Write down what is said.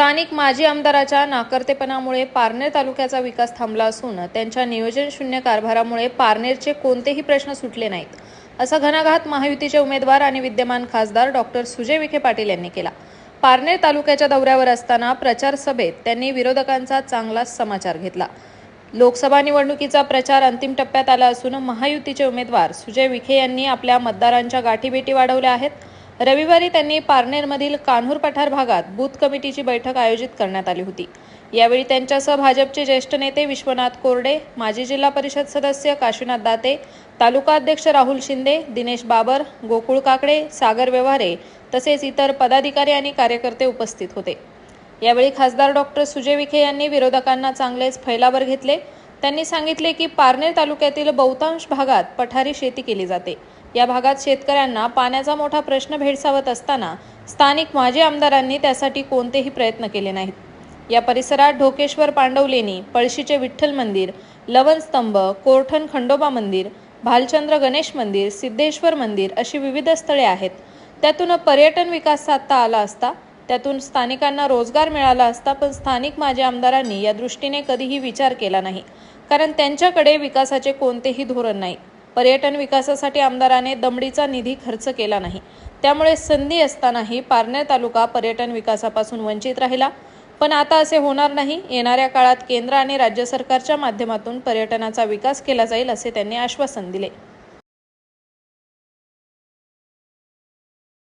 स्थानिक माजी आमदाराच्या नाकर्तेपणामुळे पारनेर तालुक्याचा विकास थांबला असून त्यांच्या नियोजन शून्य कारभारामुळे पारनेरचे कोणतेही प्रश्न सुटले नाहीत असा घणाघात महायुतीचे उमेदवार आणि विद्यमान खासदार डॉक्टर सुजय विखे पाटील यांनी केला. पारनेर तालुक्याच्या दौऱ्यावर असताना प्रचार सभेत त्यांनी विरोधकांचा चांगलाच समाचार घेतला. लोकसभा निवडणुकीचा प्रचार अंतिम टप्प्यात आला असून महायुतीचे उमेदवार सुजय विखे यांनी आपल्या मतदारांच्या गाठीभेटी वाढवल्या आहेत. रविवारी त्यांनी पारनेरमधील कान्हूर पठार भागात बूथ कमिटीची बैठक आयोजित करण्यात आली होती. यावेळी त्यांच्यासह भाजपचे ज्येष्ठ नेते विश्वनाथ कोरडे माजी जिल्हा परिषद सदस्य काशीनाथ दाते तालुका अध्यक्ष राहुल शिंदे दिनेश बाबर गोकुळ काकडे सागर व्यवहारे तसेच इतर पदाधिकारी आणि कार्यकर्ते उपस्थित होते. यावेळी खासदार डॉक्टर सुजय विखे यांनी विरोधकांना चांगलेच फैलावर घेतले. त्यांनी सांगितले की पारनेर तालुक्यातील बहुतांश भागात पठारी शेती केली जाते. या भागात शेतकऱ्यांना पाण्याचा मोठा प्रश्न भेडसावत असताना स्थानिक माजी आमदारांनी त्यासाठी कोणतेही प्रयत्न केले नाहीत. या परिसरात ढोकेश्वर पांडवलेणी पळशीचे विठ्ठल मंदिर लवणस्तंभ कोरठण खंडोबा मंदिर भालचंद्र गणेश मंदिर सिद्धेश्वर मंदिर अशी विविध स्थळे आहेत. त्यातून पर्यटन विकास साधता आला असता त्यातून स्थानिकांना रोजगार मिळाला असता पण स्थानिक माजी आमदारांनी या दृष्टीने कधीही विचार केला नाही. कारण त्यांच्याकडे विकासाचे कोणतेही धोरण नाही. पर्यटन विकासासाठी आमदाराने दमडीचा निधी खर्च केला नाही. त्यामुळे संधी असतानाही पारनेर तालुका पर्यटन विकासापासून वंचित राहिला. पण आता असे होणार नाही. येणाऱ्या काळात केंद्र आणि राज्य सरकारच्या माध्यमातून पर्यटनाचा विकास केला जाईल असे त्यांनी आश्वासन दिले.